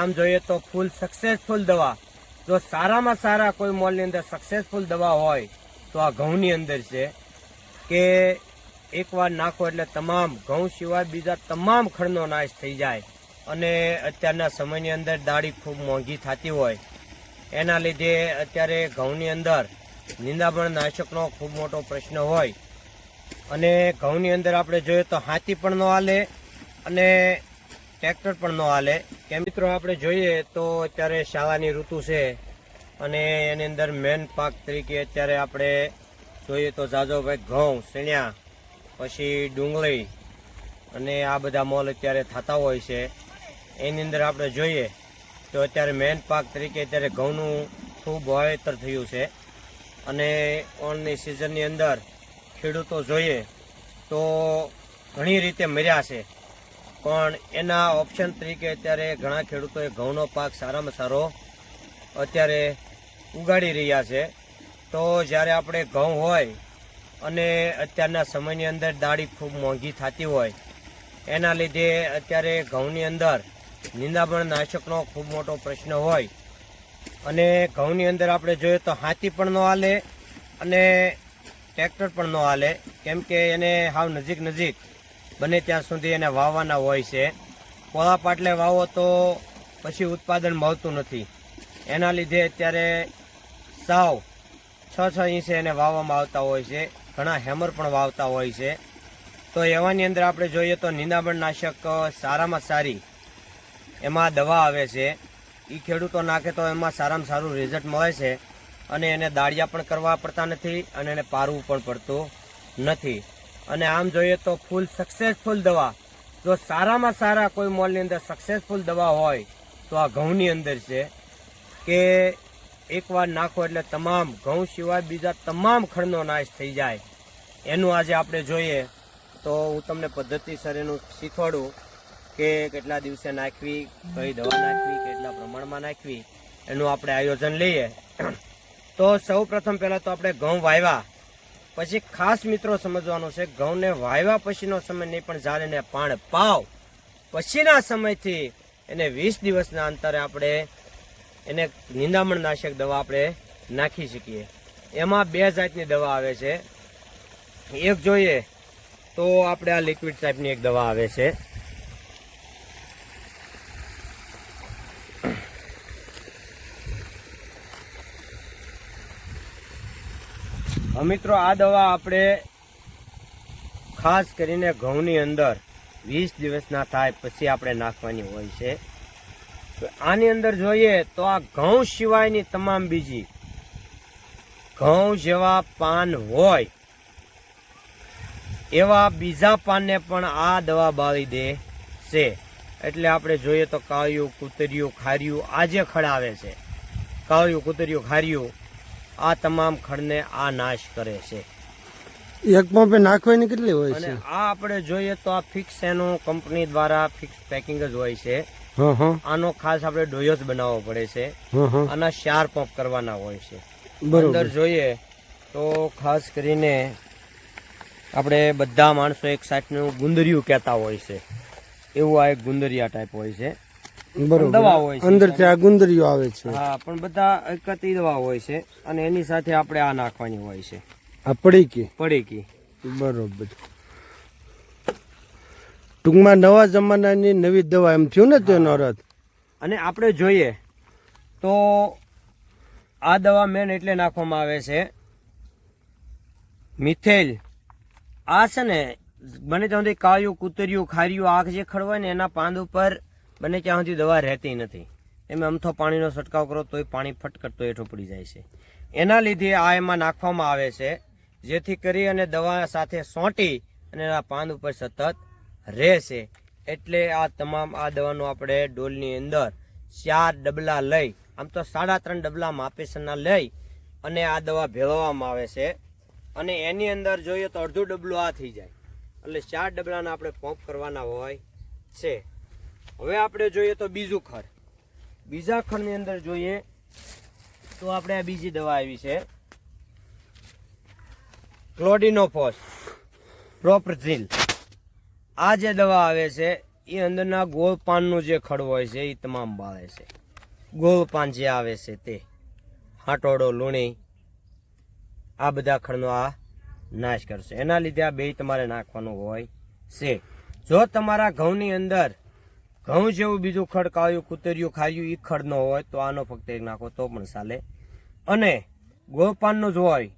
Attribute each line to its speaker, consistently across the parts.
Speaker 1: આમ જોઈએ તો ફૂલ સક્સેસફુલ દવા. જો સારામાં સારા કોઈ મોલની અંદર સક્સેસફુલ દવા હોય, તો આ ઘઉંની અંદર છે કે એકવાર નાખો એટલે તમામ ઘઉં સિવાય બીજા તમામ ખડનો નાશ થઈ જાય. અને અત્યારના સમયની અંદર દાળી ખૂબ મોંઘી થતી હોય. એના લીધે અત્યારે ઘઉંની અંદર નિંદામણ નાશકનો ખૂબ મોટો પ્રશ્ન હોય. અને ઘઉંની અંદર આપણે જોઈએ તો હાથી પણ ન હાલે. અને ટ્રેક્ટર પણ ન હાલે. કે મિત્રો આપણે જોઈએ તો અત્યારે શાળાની ઋતુ છે અને એની અંદર મેન પાક તરીકે અત્યારે આપણે જોઈએ તો જાજોભાઈ ઘઉં સણ્યા પછી ડુંગળી અને આ બધા મોલ અત્યારે થતા હોય છે. એની અંદર આપણે જોઈએ તો અત્યારે મેન પાક તરીકે અત્યારે ઘઉંનું ખૂબ વાવેતર થયું છે. અને ઓનની સિઝનની અંદર ખેડૂતો જોઈએ તો ઘણી રીતે મર્યા છે. પણ એના ઓપ્શન તરીકે અત્યારે ઘણા ખેડૂતોએ ઘઉંનો પાક સારામાં સારો અત્યારે ઉગાડી રહ્યા છે. તો જ્યારે આપણે ઘઉં હોય અને અત્યારના સમયની અંદર દાળી ખૂબ મોંઘી થતી હોય, એના લીધે અત્યારે ઘઉંની અંદર નિંદામણ નાશકનો ખૂબ મોટો પ્રશ્ન હોય. અને ઘઉંની અંદર આપણે જોઈએ તો હાથી પણ ન હાલે અને ટ્રેક્ટર પણ ન હાલે. કેમ કે એને હાવ નજીક નજીક બને ત્યાં સુધી એને વાવવાના હોય છે. પોળા પાટલે વાવો તો પછી ઉત્પાદન મળતું નથી. એના લીધે અત્યારે સાવ છ છ ઇંચે એને વાવવામાં આવતા હોય છે. ઘણા હેમર પણ વાવતા હોય છે. તો એવાની અંદર આપણે જોઈએ તો નિંદામણ નાશક સારામાં સારી એમાં દવા આવે છે. એ ખેડૂતો નાખે તો એમાં સારામાં સારું રિઝલ્ટ મળે છે અને એને દાળિયા પણ કરવા પડતા નથી અને એને પારવું પણ પડતું નથી. અને આમ જોઈએ તો ફૂલ સક્સેસફુલ દવા. જો સારામાં સારા કોઈ મોલની અંદર સક્સેસફુલ દવા હોય, તો આ ઘઉંની અંદર છે કે એકવાર નાખો એટલે તમામ ઘઉં સિવાય બીજા તમામ ખડનો નાશ થઈ જાય. એનું આજે આપણે જોઈએ તો હું તમને પદ્ધતિસર એનું શીખવાડું કે કેટલા દિવસે નાખવી, કઈ દવા નાખવી, કેટલા પ્રમાણમાં નાખવી, એનું આપણે આયોજન લઈએ. તો સૌ પ્રથમ પહેલાં તો આપણે ઘઉં વાવ્યા. પછી ખાસ મિત્રો સમજવાનો છે, ઘઉંને વાવ્યા પછીનો સમય નહીં, પણ જ્યારે પાણ પાવ. પછીના સમયથી એને વીસ દિવસના અંતરે આપણે એને નિંદામણ નાશક દવા આપણે નાખી શકીએ. એમાં બે જાતની દવા આવે છે. એક જોઈએ તો આપણે આ લિક્વિડ ટાઈપની એક દવા આવે છે. મિત્રો, આ દવા આપણે ખાસ કરીને ઘઉંની અંદર વીસ દિવસના થાય પછી આપણે નાખવાની હોય છે. આની અંદર જોઈએ તો આ ઘઉં સિવાયની તમામ બીજી ઘઉં જેવા પાન હોય, એવા બીજા પાનને પણ આ દવા બાળી દે છે. એટલે આપણે જોઈએ તો કાળિયું, કૂતરિયું, ખાર્યું આજે ખડાવે છે. કાળિયું, કૂતરિયું, ખાર્યું આ તમામ ખડને આ નાશ કરે છે.
Speaker 2: એક પંપે નાખવાની કેટલી હોય છે?
Speaker 1: આ આપણે જોઈએ તો આ ફિક્સ એનું કંપની દ્વારા ફિક્સ પેકિંગ જ હોય છે. આનો ખાસ આપણે ડોયો જ બનાવવો પડે છે. આના ચાર પંપ કરવાના હોય છે. અંદર જોઈએ તો ખાસ કરીને આપણે બધા માણસો એક સાઈડનું ગુંદરિયું કહેતા હોય છે. એવું આ એક ગુંદરિયા ટાઈપ હોય છે. દવા હોય છે.
Speaker 2: આ ગુંદરીઓ આવે છે.
Speaker 1: હા પણ બધા એકતી દવા હોય છે અને એની સાથે આપણે આ નાખવાની હોય છે.
Speaker 2: આ પડી કે
Speaker 1: પડીકી.
Speaker 2: બરોબર. ટૂંકમાં નવા જમાનાની નવી દવા એમ થયું ને તેનો અર્થ?
Speaker 1: અને આપણે જોઈએ તો આ દવા મેન એટલે નાખવામાં આવે છે મિથેલ. આ છે ને બને ત્યાં સુધી કાળિયું કૂતર્યું ખાર્યું આગ જે ખડવાય ને એના પાંદ ઉપર બને ત્યાં સુધી દવા રહેતી નથી. એમાં અમથો પાણીનો છંટકાવ કરો તોય પાણી ફટકટતો હેઠો પડી જાય છે. એના લીધે આ એમાં નાખવામાં આવે છે, જેથી કરી અને દવા સાથે સોંટી અને એના પાંદ ઉપર સતત રહેશે એટલે આ તમામ આ દવાનું આપણે ડોલની અંદર ચાર ડબલા લઈ, આમ તો સાડા ત્રણ ડબલા માપેસરના લઈ અને આ દવા ભેળવવામાં આવે છે. અને એની અંદર જોઈએ તો અડધું ડબલું આ થઈ જાય. એટલે ચાર ડબલાના આપણે પંપ કરવાના હોય છે. હવે આપણે જોઈએ તો બીજું ખડ બીજા ખડની અંદર જોઈએ તો આપણે આ બીજી દવા આવી છે. ક્લોડિનોફોસ પ્રોપ્રઝિલ આ જે દવા આવે છે, એ અંદરના ગોળ પાનનું જે ખડ હોય છે, એ તમામ બાળે છે. ગોળ પાન જે આવે છે તે. હાટોડો, લૂણી, આ બધા ખડનો આ નાશ કરશે. એના લીધે આ બે તમારે નાખવાનું હોય છે. જો તમારા ઘઉંની અંદર ઘઉં જેવું બીજું ખડ કાળ્યું કુતર્યું ખાયું એ ખડ ન હોય તો આનો ફક્ત એક નાખો તો પણ ચાલે. અને ગોળપાનનું જ હોય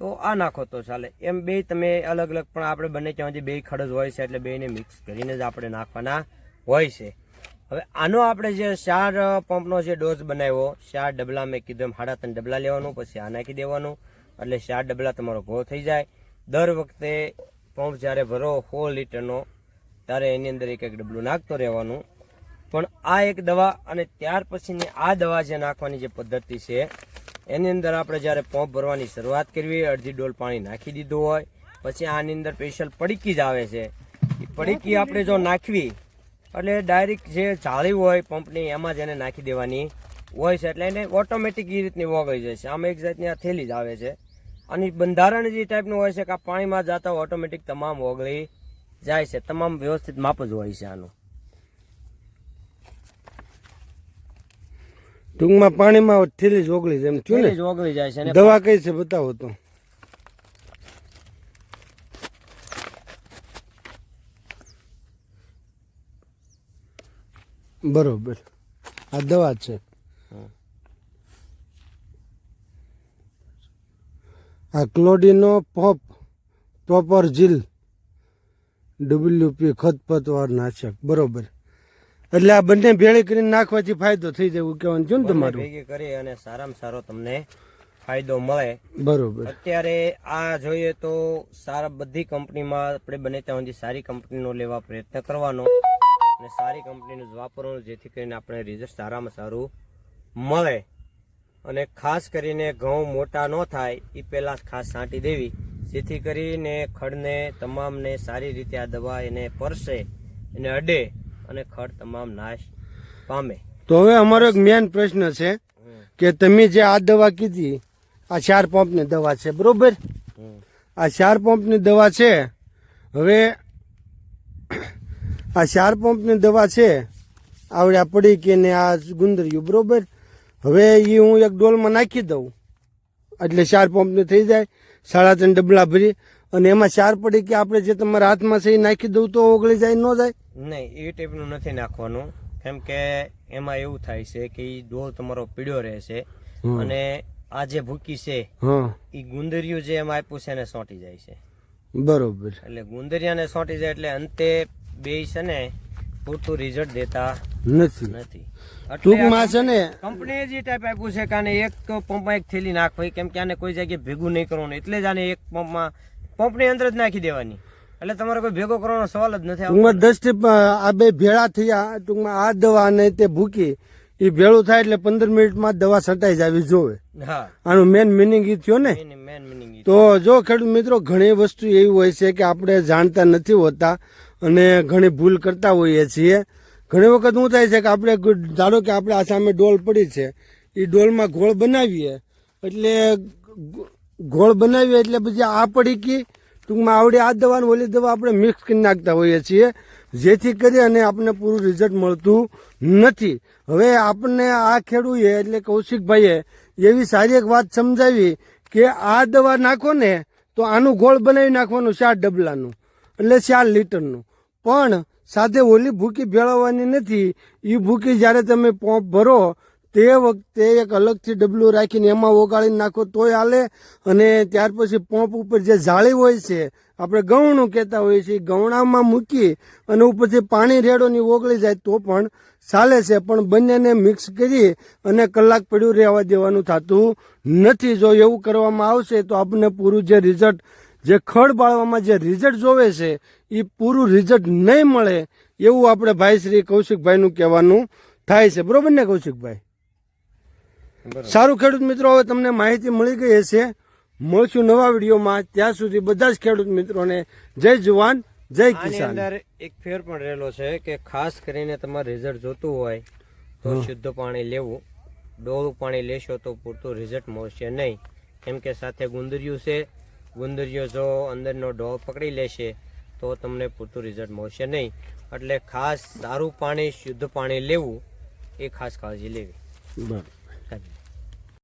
Speaker 1: તો આ નાખો તો ચાલે. એમ બે તમે અલગ અલગ પણ આપણે બંને ત્યાં બે ખડ જ હોય છે એટલે બેને મિક્સ કરીને જ આપણે નાખવાના હોય છે. હવે આનો આપણે જે ચાર પંપનો જે ડોઝ બનાવ્યો, ચાર ડબલા મેં કીધું એમ, સાડા ત્રણ ડબલા લેવાનું, પછી આ નાખી દેવાનું, એટલે ચાર ડબલા તમારો ઘો થઈ જાય. દર વખતે પંપ જ્યારે ભરો, સો લીટરનો ત્યારે એની અંદર એક એક ડબલું નાખતો રહેવાનું. પણ આ એક દવા અને ત્યાર પછીની આ દવા જે નાખવાની જે પદ્ધતિ છે, એની અંદર આપણે જ્યારે પંપ ભરવાની શરૂઆત કરવી, અડધી ડોલ પાણી નાખી દીધું હોય, પછી આની અંદર સ્પેશિયલ પડીકી જ આવે છે. એ પડીકી આપણે જો નાખવી, એટલે ડાયરેક્ટ જે જાળી હોય પંપની, એમાં જ એને નાખી દેવાની હોય છે, એટલે એને ઓટોમેટિક એ રીતની વોગળી જાય છે. આમ એક જાતની આ થેલી જ આવે છે. અને બંધારણ જે ટાઈપનું હોય છે કે આ પાણીમાં જતા ઓટોમેટિક તમામ ઓગળી જાય છે તમામ વ્યવસ્થિત માપ જ હોય છે આનું.
Speaker 2: ટૂંકમાં પાણીમાં થેલી જ ઓગળી જાય એમ થયું
Speaker 1: થેલી
Speaker 2: ને
Speaker 1: જ ઓગળી જાય છે
Speaker 2: દવા કઈ છે બતાવો તો. બરોબર. આ દવા છે. આ clodinafop propargyl. WP ખતપતવાર નાશક. બરોબર. એટલે આ બંને ભેળી કરીને નાખવાથી ફાયદો થઈ જાય એવું કહેવાનું છે ને તમારું?
Speaker 1: ભેગી કરી અને સારામાં સારો તમને ફાયદો મળે.
Speaker 2: બરોબર.
Speaker 1: અત્યારે આ જોઈએ તો સારા બધી કંપનીમાં આપણે બને ત્યાં સુધી સારી કંપનીનો લેવા પ્રયત્ન કરવાનો અને સારી કંપનીનું જ વાપરવાનું જેથી કરીને આપણે રિઝલ્ટ સારામાં સારું મળે. અને ખાસ કરીને ઘઉં મોટા ન થાય એ પહેલાં ખાસ છાંટી દેવી. જેથી કરીને ખડને તમામને સારી રીતે આ દવા એને પરસે એને અડે અને ખડ તમામ નાશ પામે.
Speaker 2: તો હવે અમારો એક મેન પ્રશ્ન છે કે તમે જે આ દવા કીધી, આ ચાર પંપની દવા છે, બરોબર? આ ચાર પંપની દવા છે, હવે આ ચાર પંપની દવા છે, આવડે પડી કે ને આ ગુંદરિયું, બરોબર? હવે એ હું એક ડોલમાં નાખી દઉં, એટલે ચાર પંપની થઈ જાય. સાડા ત્રણ ડબલા ભરી અને એમાં ચાર પડી કે આપણે જે તમારા હાથમાં છે એ નાખી દઉં તો ઓગળી જાય ન જાય?
Speaker 1: નહીં એ ટાઈપનું નથી નાખવાનું. કેમ કે એમાં એવું થાય છે કે એ ડોલ તમારો પીળો રહેશે અને આ જે ભૂકી છે એ ગુંદરિયું જે એમાં આપ્યું છે એને સોંટી જાય છે.
Speaker 2: બરોબર.
Speaker 1: એટલે ગુંદરિયાને સોંટી જાય એટલે અંતે બે છે ને પૂરતું રિઝલ્ટ દેતા
Speaker 2: નથી.
Speaker 1: નથી.
Speaker 2: ટૂંકમાં છે ને
Speaker 1: કંપનીએ જે ટાઈપ આપ્યું છે કે આને એક પંપમાં એક થેલી નાખવી કેમ કે આને કોઈ જગ્યાએ ભેગું નહીં કરવાનું એટલે જ આને એક પંપમાં પંપની અંદર જ નાખી દેવાની. એટલે તમારે કોઈ ભેગો કરવાનો સવાલ જ નથી.
Speaker 2: ટૂંકમાં દસ આ બે ભેળા થયા ટૂંકમાં આ દવા અને તે ભૂકી એ ભેળું થાય એટલે પંદર મિનિટમાં દવા છટાઈ જવી જોવે.
Speaker 1: હા.
Speaker 2: આનું મેન મિનિંગ એ થયો ને?
Speaker 1: મેન મિનિંગ
Speaker 2: તો જો ખેડૂત મિત્રો ઘણી વસ્તુ એવી હોય છે કે આપણે જાણતા નથી હોતા અને ઘણી ભૂલ કરતા હોઈએ છીએ. ઘણી વખત શું થાય છે કે આપણે ધારો કે આપણે આ સામે ડોલ પડી છે એ ડોલમાં ગોળ બનાવીએ, એટલે ઘોળ બનાવીએ એટલે પછી આ પડી કે ટૂંકમાં આવડે આ દવા ઓલી દવા આપણે મિક્સ કરી નાખતા હોઈએ છીએ. જેથી કરી અને આપણને પૂરું રિઝલ્ટ મળતું નથી. હવે આપણને આ ખેડૂએ, એટલે કૌશિકભાઈએ એવી સારી એક વાત સમજાવી કે આ દવા નાખો ને તો આનું ગોળ બનાવી નાખવાનું, ચાર ડબલાનું. એટલે ચાર લીટરનું. પણ સાથે ઓલી ભૂકી ભેળવવાની નથી. એ ભૂકી જ્યારે તમે પંપ ભરો, તે વખતે એક અલગથી ડબલું રાખીને એમાં ઓગાળીને નાખો તોય હાલે. અને ત્યાર પછી પંપ ઉપર જે જાળી હોય છે, આપણે ગૌણું કહેતા હોઈએ છીએ ગૌણામાં મૂકી અને ઉપરથી પાણી રેડોની ઓગળી જાય તો પણ ચાલે છે. પણ બંનેને મિક્સ કરી અને કલાક પડ્યું રહેવા દેવાનું થતું નથી. જો એવું કરવામાં આવશે તો આપણને પૂરું જે રિઝલ્ટ જે ખડ બાળવામાં જે રિઝલ્ટ જોવે છે એ પૂરું રિઝલ્ટ નહીં મળે એવું આપણે ભાઈ શ્રી કૌશિકભાઈનું કહેવાનું થાય છે. બરોબર ને કૌશિકભાઈ? સારું ખેડૂત મિત્રો હવે તમને માહિતી મળી ગઈ હશે. મળશું નવા વિડીયોમાં. ત્યાં સુધી બધા જ ખેડૂત મિત્રોને જય જવાન જય કિસાન.
Speaker 1: અંદર એક ફેર પણ રહેલો છે કે ખાસ કરીને તમારે રિઝલ્ટ જોતું હોય તો શુદ્ધ પાણી લેવું. ડોળું પાણી લેશો તો પૂરતું રિઝલ્ટ મળશે નહીં. કેમ કે સાથે ગુંદરિયું છે ગુંદરિયો જો અંદરનો ડો પકડી લેશે તો તમને પૂરતું રિઝલ્ટ મળશે નહીં. એટલે ખાસ સારું પાણી શુદ્ધ પાણી લેવું એ ખાસ કાળજી લેવી.
Speaker 2: બરાબર.